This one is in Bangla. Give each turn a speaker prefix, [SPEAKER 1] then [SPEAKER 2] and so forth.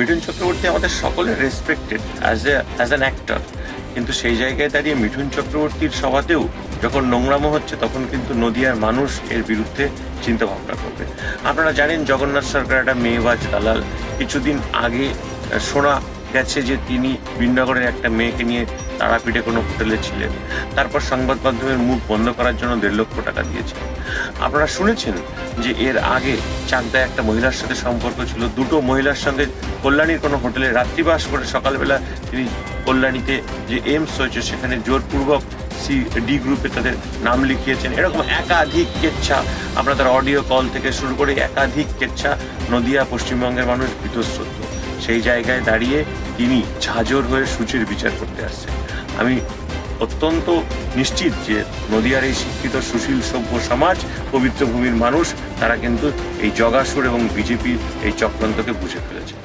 [SPEAKER 1] মিঠুন চক্রবর্তী আমাদের সকলের respected as a as an actor কিন্তু সেই জায়গায় দাঁড়িয়ে মিঠুন চক্রবর্তীর সভাতেও যখন নোংরামো হচ্ছে, তখন কিন্তু নদিয়ার মানুষ এর বিরুদ্ধে চিন্তা ভাবনা করবে। আপনারা জানেন, জগন্নাথ সরকার একটা মেয়েবাজ দালাল কিছুদিন আগে শোনা গেছে যে তিনি বিনগরের একটা মেয়েকে নিয়ে তারাপীঠে কোনো হোটেলে ছিলেন। তারপর সংবাদ মাধ্যমের মুখ বন্ধ করার জন্য দেড় লক্ষ টাকা দিয়েছেন। আপনারা শুনেছেন যে এর আগে চাকদায় একটা মহিলার সাথে সম্পর্ক ছিল। দুটো মহিলার সঙ্গে কল্যাণীর কোনো হোটেলে রাত্রিবাস করে সকালবেলা তিনি কল্যাণীতে যে এইমস হয়েছে, সেখানে জোরপূর্বক সি ডি গ্রুপে তাদের নাম লিখিয়েছেন। এরকম একাধিক কেচ্ছা তার অডিও কল থেকে শুরু করে একাধিক কেচ্ছা নদিয়া, পশ্চিমবঙ্গের মানুষ বীতশ্রদ্ধ সেই জায়গায় দাঁড়িয়ে তিনি ঝাঁঝর হয়ে সূচির বিচার করতে আসছেন। আমি অত্যন্ত নিশ্চিত যে নদিয়ার এই শিক্ষিত সুশীল সভ্য সমাজ, পবিত্র ভূমির মানুষ, তারা কিন্তু এই জগাসুর এবং বিজেপির এই চক্রান্তকে বুঝে ফেলেছে।